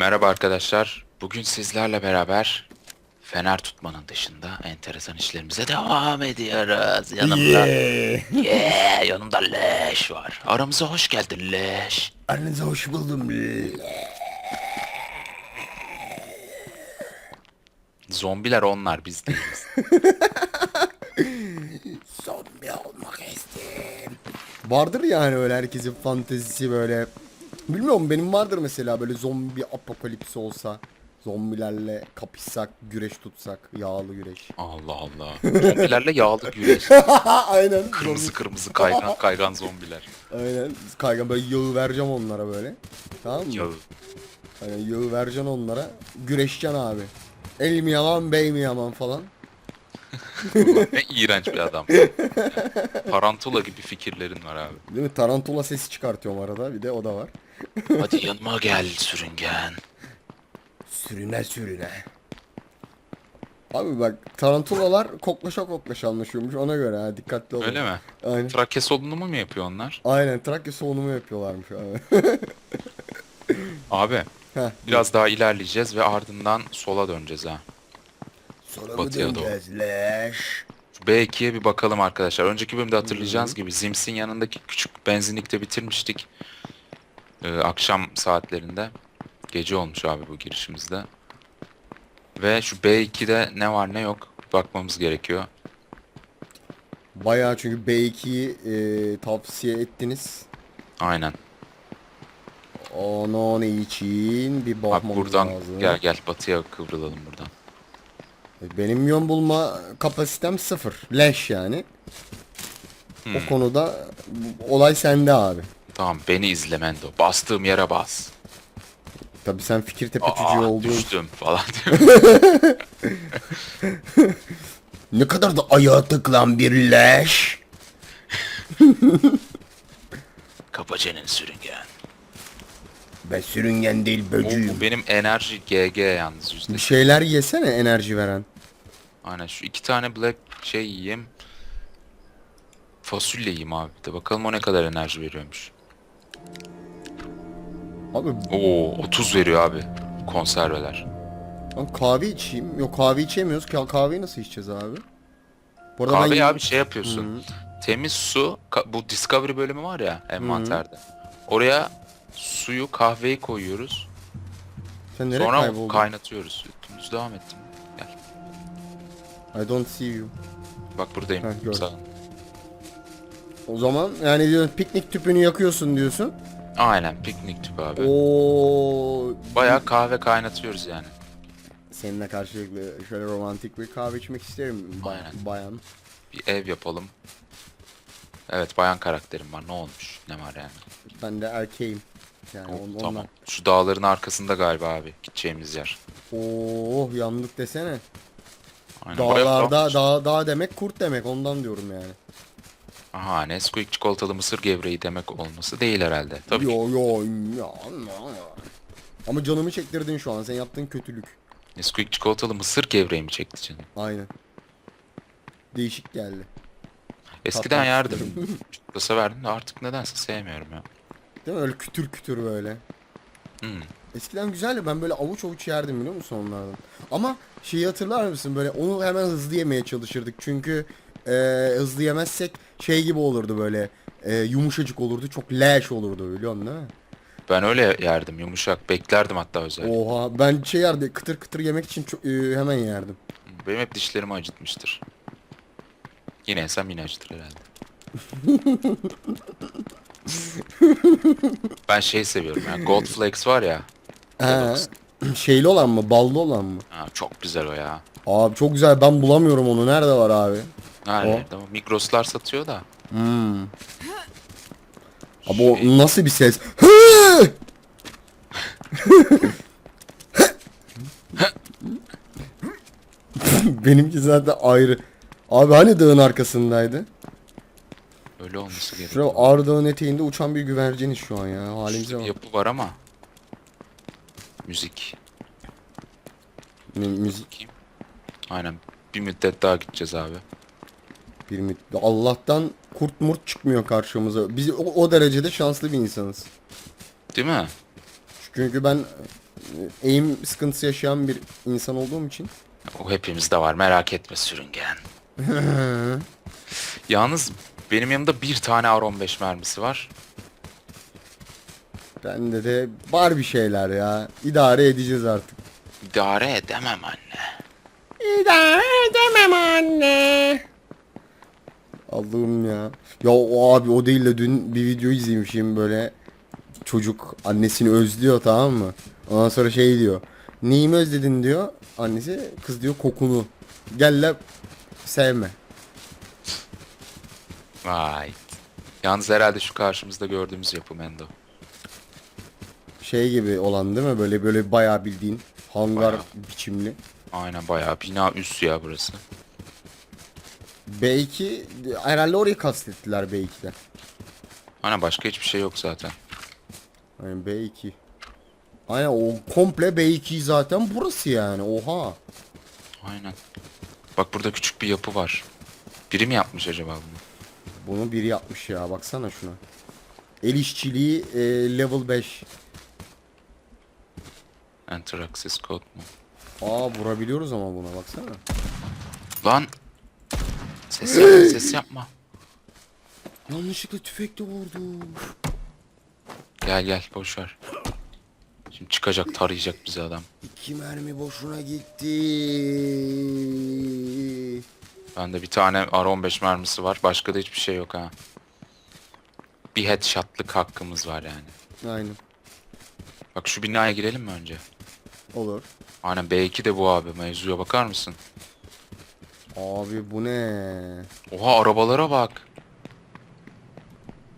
Merhaba arkadaşlar. Bugün sizlerle beraber fener tutmanın dışında enteresan işlerimize devam ediyoruz. Yanımda Yeah. yeah, yanımda Leş var. Aramıza hoş geldin Leş. Annenize hoş buldum. Zombiler onlar biz değiliz. Zombi olmak istedim. Vardır yani öyle herkesin fantezisi böyle. Bilmiyorum benim vardır mesela böyle zombi apokalipsi olsa. Zombilerle kapışsak, güreş tutsak, yağlı güreş. Allah Allah. Zombilerle yağlı güreş. Aynen. Kırmızı kırmızı kaygan kaygan zombiler. Aynen. Kaygan böyle yağı vereceğim onlara böyle. Tamam mı? Yağı. Aynen yağı vereceksin onlara. Güreşeceksin abi. El mi yaman, bey mi yaman falan. Ne iğrenç bir adam. Tarantula gibi fikirlerin var abi. Değil mi? Tarantula sesi çıkartıyorum arada. Bir de o da var. Hadi yanıma gel sürüngen. Sürüne sürüne. Abi bak tarantulalar koklaşa koklaşa anlaşıyormuş ona göre ha dikkatli olun. Öyle mi? Aynen. Trakya solunumu mu yapıyor onlar? Aynen Trakya soğunumu yapıyorlarmış abi. Abi Heh. biraz daha ilerleyeceğiz ve ardından sola döneceğiz ha. Sonra Batıya mı doğru. döneceğiz leş? Şu B2'ye bir bakalım arkadaşlar. Önceki bölümde hatırlayacağınız gibi Zims'in yanındaki küçük benzinlikte bitirmiştik. Ee, akşam saatlerinde. Gece olmuş abi bu girişimizde. Ve şu B2'de ne var ne yok bakmamız gerekiyor. Bayağı çünkü B2'yi e, tavsiye ettiniz. Aynen. Onun için bir Abi bakmamız buradan lazım. gel gel batıya kıvrılalım buradan. Benim yön bulma kapasitem sıfır. Leş yani. Hmm. O konuda olay sende abi. Tamam beni izle Mendo. Bastığım yere bas. Tabi sen Fikirtepe Aa çocuğu olduğun düştüm falan diyor. Ne kadar da ayağa tıklan bir leş. Kapa çeneni sürüngen. Ben sürüngen değil Bu, böcüğüm. bu benim enerji GG yalnız yüzde. Bir şeyler yesene enerji veren. Aynen şu iki tane black şey yiyeyim. Fasulye yiyeyim abi. De bakalım o ne kadar enerji veriyormuş. Abi Oo 30 veriyor abi konserveler. ben kahve içeyim. Yok kahve içemiyoruz. Ka- kahveyi nasıl içeceğiz abi? Bu arada Kahve ben- abi şey yapıyorsun. Temiz su ka- bu Discovery bölümü var ya envanterde. Oraya suyu kahveyi koyuyoruz. Sen nereye Sonra kayboldun? kaynatıyoruz. Dümdüz devam ettim. Gel. I don't see you. Bak buradayım. Heh, gördüm. Sağ- O zaman yani diyorsun piknik tüpünü yakıyorsun diyorsun. Aynen piknik tüpü abi. Oo. Bayağı kahve kaynatıyoruz yani. Seninle karşılıklı şöyle romantik bir kahve içmek isterim bay- Aynen. bayan. Bir ev yapalım. Evet bayan karakterim var. Ne olmuş? Ne var yani? Ben de erkeğim. Yani Oh, on, tamam. ondan. Şu dağların arkasında galiba abi gideceğimiz yer. Oo yandık desene. Aynen. Bayağı Dağlarda dağ, dağ demek kurt demek ondan diyorum yani. Aha Nesquik çikolatalı mısır gevreği demek olması değil herhalde. Tabii ki Yo yo ya. Ama canımı çektirdin şu an sen yaptığın kötülük. Nesquik çikolatalı mısır gevreği mi çekti canım? Aynen. Değişik geldi. Eskiden Tatlı yerdim. Çok severdim de artık nedense sevmiyorum ya. Değil mi öyle kütür kütür böyle. Hmm. Eskiden güzeldi ben böyle avuç avuç yerdim biliyor musun onlardan. Ama şeyi hatırlar mısın böyle onu hemen hızlı yemeye çalışırdık. Çünkü e, hızlı yemezsek şey gibi olurdu böyle e, yumuşacık olurdu çok leş olurdu biliyorsun değil mi? Ben öyle yerdim yumuşak beklerdim hatta özellikle. Oha ben şey yerdi kıtır kıtır yemek için çok, e, hemen yerdim. Benim hep dişlerimi acıtmıştır. Yine yesem yine acıtır herhalde. ben şey seviyorum ya Gold Flakes var ya. He, şeyli olan mı ballı olan mı? Ha, çok güzel o ya. Abi çok güzel ben bulamıyorum onu nerede var abi? Ha, O. nerede o? Migros'lar satıyor da. Hmm. Abi o Şey- nasıl bir ses? Benimki zaten ayrı. Abi hani dağın arkasındaydı? Öyle olması Şurada gerekiyor. Ağrı Dağı'nın eteğinde uçan bir güverciniz şu an ya. Halimize bak. yapı var ama. Müzik. Mü- müzik. Aynen. Bir müddet daha gideceğiz abi. Bir. Allah'tan kurt murt çıkmıyor karşımıza. Biz o, o derecede şanslı bir insanız. Değil mi? Çünkü ben e, eğim sıkıntısı yaşayan bir insan olduğum için. O hepimizde var merak etme sürüngen. Yalnız benim yanımda bir tane R15 mermisi var. Bende de var bir şeyler ya. İdare edeceğiz artık. İdare edemem anne. İdare edemem anne. Allah'ım ya. Ya o abi o değil de dün bir video izlemişim böyle çocuk annesini özlüyor tamam mı? Ondan sonra şey diyor. Neyimi özledin diyor. Annesi kız diyor kokunu. Gel la sevme. Vay. Yalnız herhalde şu karşımızda gördüğümüz yapı Mendo. Şey gibi olan değil mi? Böyle böyle bayağı bildiğin hangar Bayağı. biçimli. Aynen bayağı bina üst ya burası. B2 herhalde orayı kastettiler B2'de. Aynen başka hiçbir şey yok zaten. Aynen B2. Aynen o komple B2 zaten burası yani. Oha. Aynen. Bak burada küçük bir yapı var. Biri mi yapmış acaba bunu? Bunu biri yapmış ya baksana şuna. El işçiliği e, level 5. Enter access code mu? Aa vurabiliyoruz ama buna baksana. Lan! Ses yapma, ses yapma. Yanlışlıkla tüfekle vurdum. Gel gel boş ver. Şimdi çıkacak tarayacak bizi adam. İki mermi boşuna gitti. Bende bir tane R15 mermisi var. Başka da hiçbir şey yok ha. Bir headshotlık hakkımız var yani. Aynen. Bak şu binaya girelim mi önce? Olur. Aynen B2 de bu abi. Mevzuya bakar mısın? Abi bu ne? Oha arabalara bak.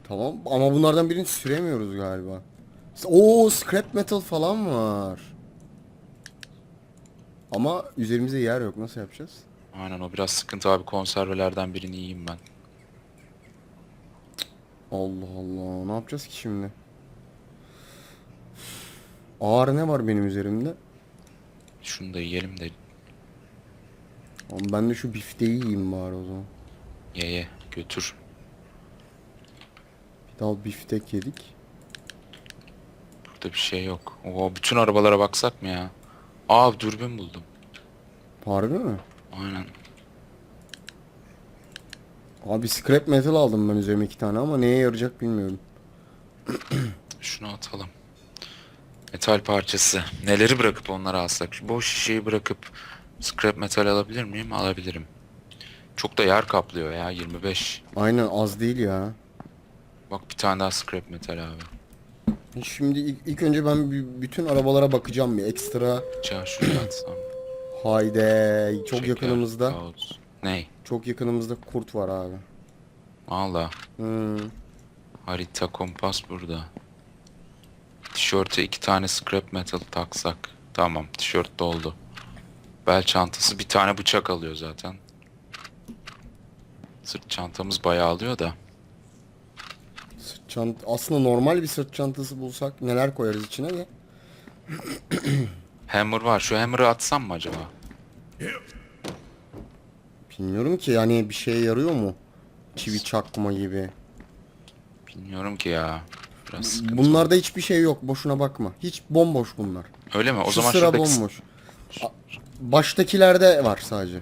Tamam ama bunlardan birini süremiyoruz galiba. Oo scrap metal falan var. Ama üzerimizde yer yok. Nasıl yapacağız? Aynen o biraz sıkıntı abi. Konservelerden birini yiyeyim ben. Allah Allah. Ne yapacağız ki şimdi? Ağır ne var benim üzerimde? Şunu da yiyelim de Ama ben de şu bifteyi yiyeyim bari o zaman. ye ye götür. Bir dal biftek yedik. Burada bir şey yok. Oha bütün arabalara baksak mı ya? Aa dürbün buldum. Harbi mi? Aynen. Abi scrap metal aldım ben üzerime iki tane ama neye yarayacak bilmiyorum. Şunu atalım. Metal parçası. Neleri bırakıp onları alsak? Şu boş şişeyi bırakıp scrap metal alabilir miyim? Alabilirim. Çok da yer kaplıyor ya 25. Aynen az değil ya. Bak bir tane daha scrap metal abi. Şimdi ilk, ilk önce ben bütün arabalara bakacağım bir ekstra. Çağır şuraya atsam. Hayde çok Şeker, yakınımızda. kağıt. Ney? Çok yakınımızda kurt var abi. Valla. Hmm. Harita kompas burada. Tişörte iki tane scrap metal taksak. Tamam tişört doldu. Bel çantası bir tane bıçak alıyor zaten. Sırt çantamız bayağı alıyor da. Sırt çant aslında normal bir sırt çantası bulsak neler koyarız içine de. Hammer var. Şu hammer'ı atsam mı acaba? Bilmiyorum ki yani bir şeye yarıyor mu? Çivi çakma gibi. Bilmiyorum ki ya. Biraz. Bunlarda hiçbir şey yok boşuna bakma. Hiç bomboş bunlar. Öyle mi? O Şu zaman sıra şuradaki... bomboş. Baştakilerde var sadece.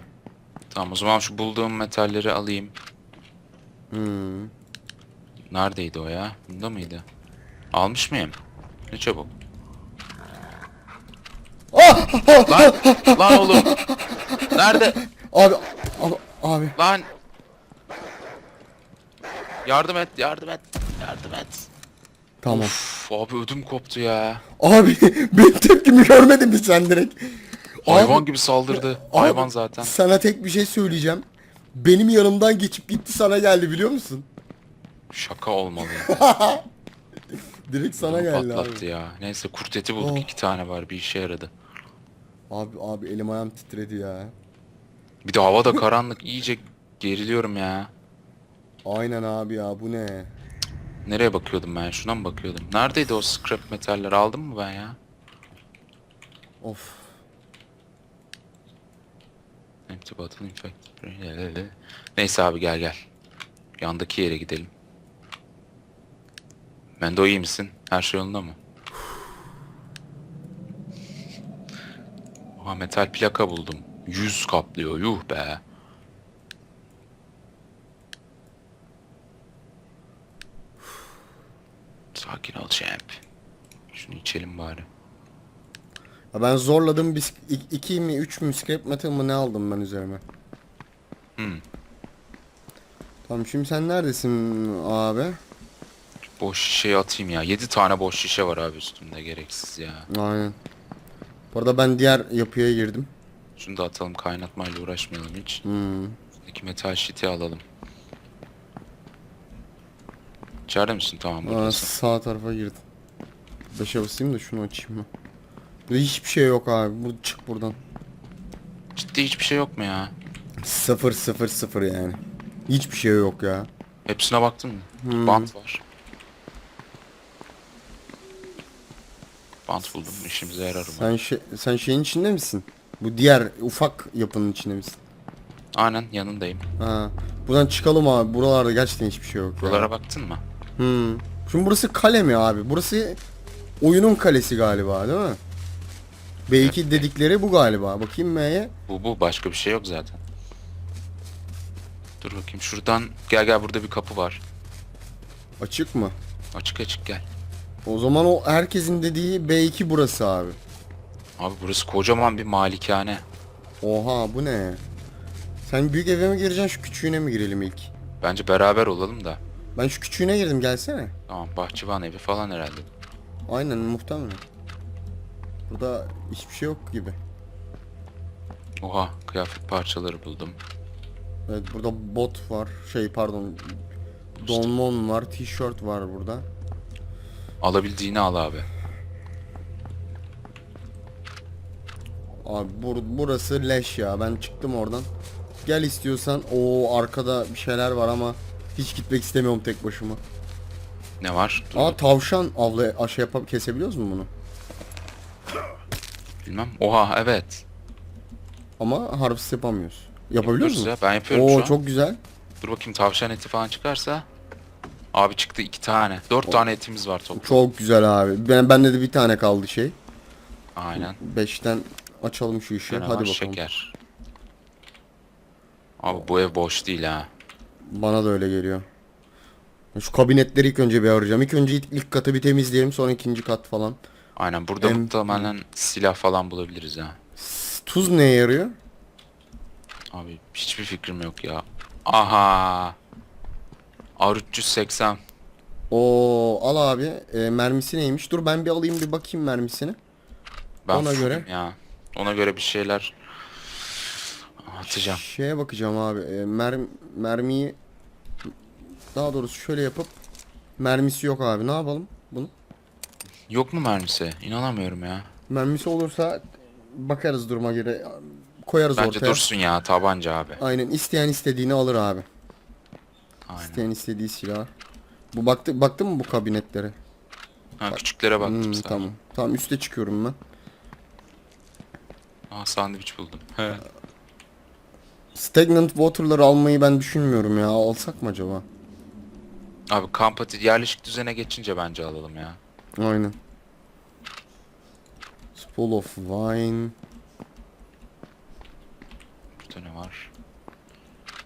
Tamam o zaman şu bulduğum metalleri alayım. Hmm. Neredeydi o ya? Bunda mıydı? Almış mıyım? Ne çabuk. lan, lan oğlum. Nerede? Abi abi abi Lan. Yardım et, yardım et, yardım et. tamam. Uf, abi ödüm koptu ya. Abi benim tepkimi görmedin mi sen direkt? Hayvan gibi saldırdı. Abi, Hayvan zaten. Sana tek bir şey söyleyeceğim. Benim yanımdan geçip gitti sana geldi biliyor musun? Şaka olmalı. Direkt sana Ödümü geldi patlattı abi. ya. Neyse kurt eti bulduk. Oh. iki tane var. Bir işe yaradı. Abi abi elim ayağım titredi ya. Bir de hava da karanlık. iyice geriliyorum ya. Aynen abi ya bu ne? Nereye bakıyordum ben? Şuna mı bakıyordum? Neredeydi o scrap metaller? Aldım mı ben ya? Of. Empty bottle infect. Neyse abi gel gel. Yandaki yere gidelim. Mendo iyi misin? Her şey yolunda mı? Oha metal plaka buldum. 100 kaplıyor yuh be. Sakin ol champ. Şunu içelim bari. Ben zorladım bis 2 mi 3 mü scrap metal mı ne aldım ben üzerime. Hmm. Tamam şimdi sen neredesin abi? Boş şişeyi atayım ya. 7 tane boş şişe var abi üstümde gereksiz ya. Aynen. Bu arada ben diğer yapıya girdim. Şunu da atalım kaynatmayla uğraşmayalım hiç. Hmm. Buradaki metal sheet'i alalım. İçeride misin? Tamam Aa, buradasın. sağ tarafa girdim. Beşe basayım da şunu açayım mı? Hiçbir şey yok abi. Bu çık buradan. Ciddi hiçbir şey yok mu ya? Sıfır sıfır sıfır yani. Hiçbir şey yok ya. Hepsine baktın mı? Hmm. Bant var. Bant buldum. işimize yarar umarım. Sen şey, sen şeyin içinde misin? Bu diğer ufak yapının içinde misin? Aynen yanındayım. Ha. Buradan çıkalım abi. Buralarda gerçekten hiçbir şey yok. ya. Buralara baktın mı? Hmm. Şimdi burası kale mi abi? Burası oyunun kalesi galiba değil mi? B2 dedikleri bu galiba. Bakayım M'ye. Bu bu başka bir şey yok zaten. Dur bakayım şuradan gel gel burada bir kapı var. Açık mı? Açık açık gel. O zaman o herkesin dediği B2 burası abi. Abi burası kocaman bir malikane. Oha bu ne? Sen büyük eve mi gireceksin şu küçüğüne mi girelim ilk? Bence beraber olalım da. Ben şu küçüğüne girdim gelsene. Tamam bahçıvan evi falan herhalde. Aynen muhtemelen. Burada hiçbir şey yok gibi. Oha kıyafet parçaları buldum. Evet burada bot var. Şey pardon. Donmon var. Tişört var burada. Alabildiğini al abi. Abi bur- burası leş ya. Ben çıktım oradan. Gel istiyorsan. O arkada bir şeyler var ama hiç gitmek istemiyorum tek başıma. Ne var? Dur Aa tavşan avla aşı yapıp kesebiliyoruz mu bunu? Bilmem. Oha evet. Ama harvest yapamıyoruz. Yapabiliyor musun? ya, Ben yapıyorum Oo şu an. çok güzel. Dur bakayım tavşan eti falan çıkarsa. Abi çıktı iki tane. Dört tane etimiz var toplam. Çok güzel abi. Ben bende de bir tane kaldı şey. Aynen. Beşten açalım şu işi. Gene Hadi bakalım. şeker. Abi bu ev boş değil ha. Bana da öyle geliyor. Şu kabinetleri ilk önce bir arayacağım. İlk önce ilk, ilk katı bir temizleyelim sonra ikinci kat falan. Aynen burada Em- muhtemelen silah falan bulabiliriz ha. Tuz neye yarıyor? Abi hiçbir fikrim yok ya. Aha. R380. Oo al abi. E, mermisi neymiş? Dur ben bir alayım bir bakayım mermisini. Ben Ona göre. ya. Ona göre bir şeyler atacağım. Şeye bakacağım abi. E, mer mermiyi daha doğrusu şöyle yapıp mermisi yok abi. Ne yapalım bunu? Yok mu mermisi? İnanamıyorum ya. Mermisi olursa bakarız duruma göre. Koyarız Bence ortaya. dursun ya tabanca abi. Aynen isteyen istediğini alır abi. Aynen. İsteyen istediği silah. Bu baktı baktın mı bu kabinetlere? Ha küçüklere baktım Hmm, sadece. tamam. Tamam üste çıkıyorum ben. Aa sandviç buldum. He. Stagnant water'ları almayı ben düşünmüyorum ya. Alsak mı acaba? Abi kamp ati- yerleşik düzene geçince bence alalım ya. Aynen. Spool of wine. Burada ne var?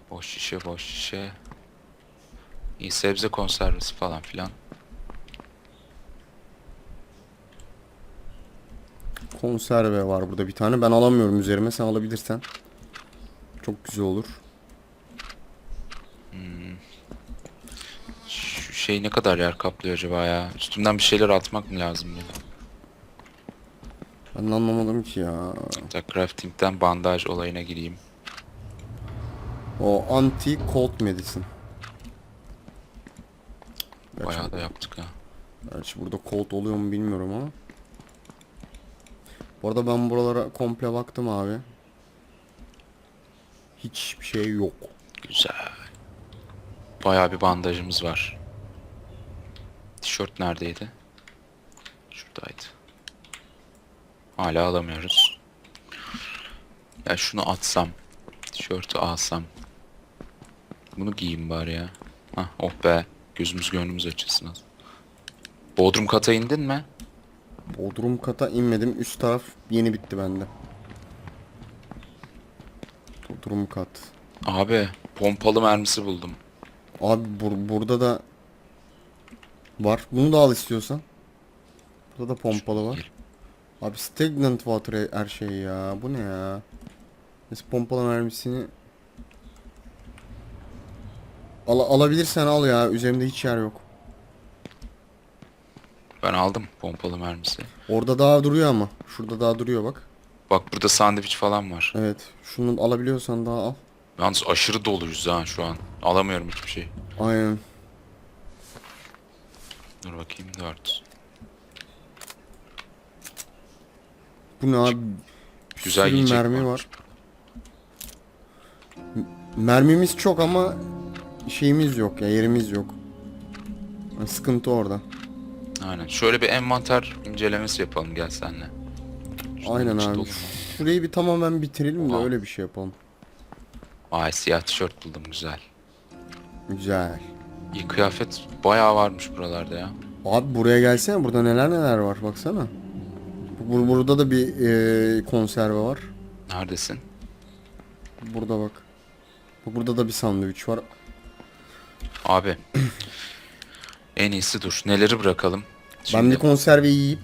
Boş şişe boş şişe. İyi sebze konservesi falan filan. Konserve var burada bir tane. Ben alamıyorum üzerime. Sen alabilirsen. Çok güzel olur. Şu şey ne kadar yer kaplıyor acaba ya? Üstümden bir şeyler atmak mı lazım ya? Ben de anlamadım ki ya. Hatta crafting'den bandaj olayına gireyim. O anti cold medicine. Gerçi, Bayağı da yaptık ha. gerçi burada cold oluyor mu bilmiyorum ama. Bu arada ben buralara komple baktım abi. Hiçbir şey yok. Güzel. Bayağı bir bandajımız var. Tişört neredeydi? Şuradaydı. Hala alamıyoruz. Ya şunu atsam. Tişörtü alsam. Bunu giyeyim bari ya. Hah oh be. Gözümüz gönlümüz açılsın. Bodrum kata indin mi? Bodrum kata inmedim. Üst taraf yeni bitti bende. Durum kat. Abi pompalı mermisi buldum. Abi bur- burada da var. Bunu da al istiyorsan. Burada da pompalı var. Abi stagnant water her şey ya. Bu ne ya? Neyse pompalı mermisini al alabilirsen al ya. Üzerimde hiç yer yok. Ben aldım pompalı mermisi. Orada daha duruyor ama. Şurada daha duruyor bak. Bak burada sandviç falan var. Evet. Şunu alabiliyorsan daha al. Yalnız aşırı doluyuz ha şu an. Alamıyorum hiçbir şey. Aynen. Dur bakayım 4. Bu ne abi? Güzel Sürü yiyecek mermi var. var. Mermimiz çok ama şeyimiz yok ya yerimiz yok. Yani sıkıntı orada. Aynen. Şöyle bir envanter incelemesi yapalım gel senle. Şunların Aynen abi. dolu? Şurayı bir tamamen bitirelim de Oha. öyle bir şey yapalım. Ay siyah tişört buldum güzel. Güzel. İyi kıyafet bayağı varmış buralarda ya. Abi buraya gelsene burada neler neler var baksana. Bur burada da bir e, konserve var. Neredesin? Burada bak. Burada da bir sandviç var. Abi. en iyisi dur. Neleri bırakalım? Ben Şimdi bir konserve yiyip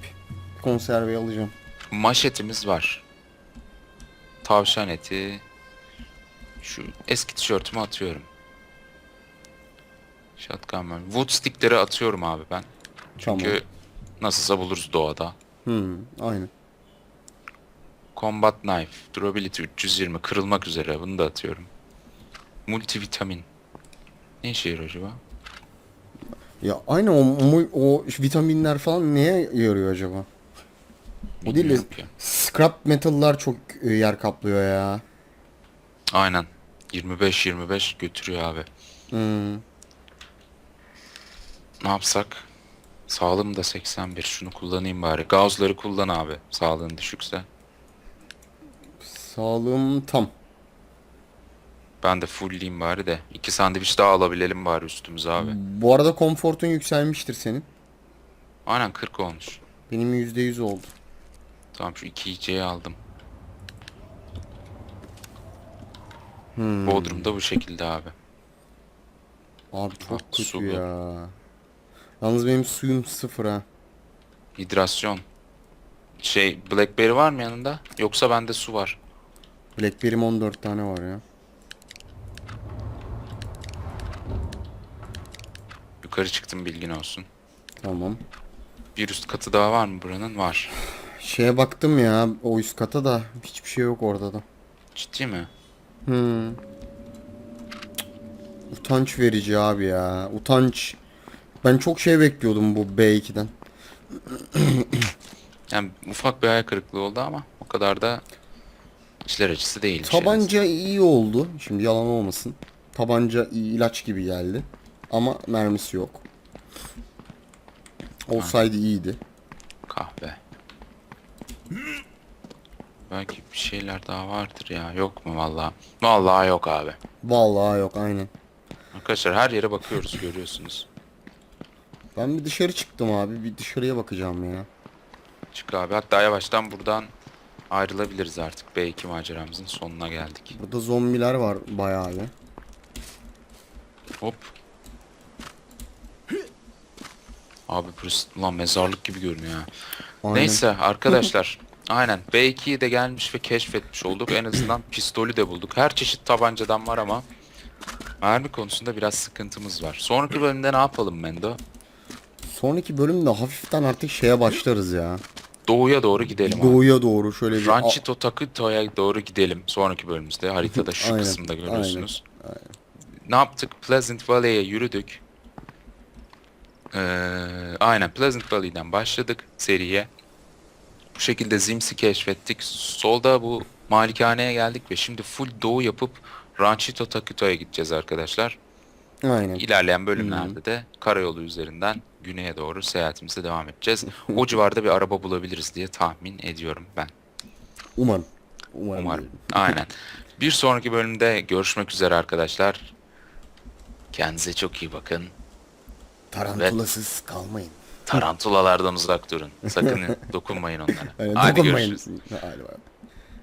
konserveyi alacağım. maşetimiz var. Tavşan eti. Şu eski tişörtümü atıyorum. Shotgun mermi. Wood stickleri atıyorum abi ben. Çünkü Tamam. nasılsa buluruz doğada. Hmm, aynen. Combat Knife. Durability 320. Kırılmak üzere. Bunu da atıyorum. Multivitamin. Ne işe yarıyor acaba? Ya aynı o, o, o vitaminler falan neye yarıyor acaba? O değil de scrap metal'lar çok e, yer kaplıyor ya. Aynen. 25-25 götürüyor abi. Hmm. Ne yapsak? Sağlığım da 81. Şunu kullanayım bari. Gauss'ları kullan abi. Sağlığın düşükse. Sağlığım tam. Ben de fullleyeyim bari de. İki sandviç daha alabilelim bari üstümüze abi. Bu arada komfortun yükselmiştir senin. Aynen 40 olmuş. Benim %100 oldu. Tamam şu iki yiyeceği aldım. Hmm. Bodrum'da bu şekilde abi. Abi çok Bak, kötü su bu. ya. Yalnız benim suyum sıfır ha. Hidrasyon. Şey Blackberry var mı yanında? Yoksa bende su var. Blackberry'm 14 tane var ya. Yukarı çıktım bilgin olsun. Tamam. Bir üst katı daha var mı buranın? Var. Şeye baktım ya o üst kata da hiçbir şey yok orada da. Ciddi mi? Hmm. Utanç verici abi ya. Utanç. Ben çok şey bekliyordum bu B2'den. Yani ufak bir hayal kırıklığı oldu ama o kadar da içler acısı değil. şey Tabanca iyi oldu. Şimdi yalan olmasın. Tabanca iyi, ilaç gibi geldi. Ama mermisi yok. Olsaydı iyiydi. Kahve. Belki bir şeyler daha vardır ya. Yok mu vallahi? Vallahi yok abi. Vallahi yok aynen. Arkadaşlar her yere bakıyoruz görüyorsunuz. Ben bir dışarı çıktım abi. Bir dışarıya bakacağım ya. Çık abi. Hatta yavaştan buradan ayrılabiliriz artık. B2 maceramızın sonuna geldik. Burada zombiler var bayağı bir. Hop. Abi burası ulan mezarlık gibi görünüyor ha. Aynen. Neyse arkadaşlar. Aynen. B2'yi de gelmiş ve keşfetmiş olduk. En azından pistolü de bulduk. Her çeşit tabancadan var ama mermi konusunda biraz sıkıntımız var. Sonraki bölümde ne yapalım Mendo? Sonraki bölümde hafiften artık şeye başlarız ya. Doğuya doğru gidelim. Doğuya doğru şöyle bir... Ranchito Takuto'ya doğru gidelim sonraki bölümümüzde. Haritada şu Aynen, kısımda görüyorsunuz. Ne yaptık? Pleasant Valley'e yürüdük. Ee, aynen Pleasant Valley'den başladık seriye. Bu şekilde Zims'i keşfettik. Solda bu malikaneye geldik ve şimdi full doğu yapıp Ranchito Takuto'ya gideceğiz arkadaşlar. Aynen. İlerleyen bölümlerde de karayolu üzerinden güneye doğru seyahatimize devam edeceğiz. O civarda bir araba bulabiliriz diye tahmin ediyorum ben. Umarım. Umarım. Umarım. Aynen. Bir sonraki bölümde görüşmek üzere arkadaşlar. Kendinize çok iyi bakın. Tarantulasız kalmayın. Tarantulalardan uzak durun. Sakın dokunmayın onlara. Aynen, Hadi dokunmayın. görüşürüz. Hadi.